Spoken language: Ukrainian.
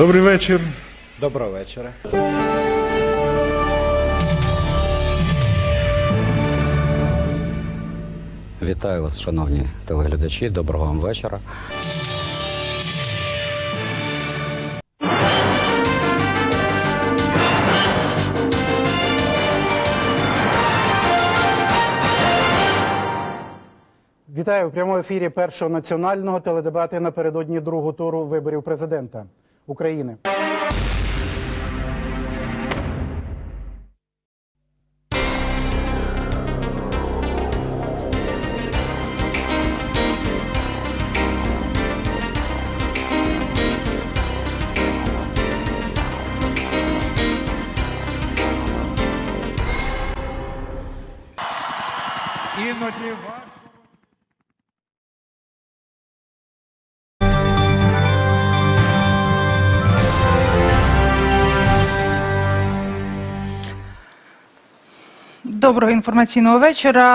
Добрий вечір. Доброго вечора. Вітаю вас, шановні телеглядачі. Доброго вам вечора. Вітаю в прямому ефірі першого національного теледебати напередодні другого туру виборів президента України. Іноді важко. Доброго інформаційного вечора.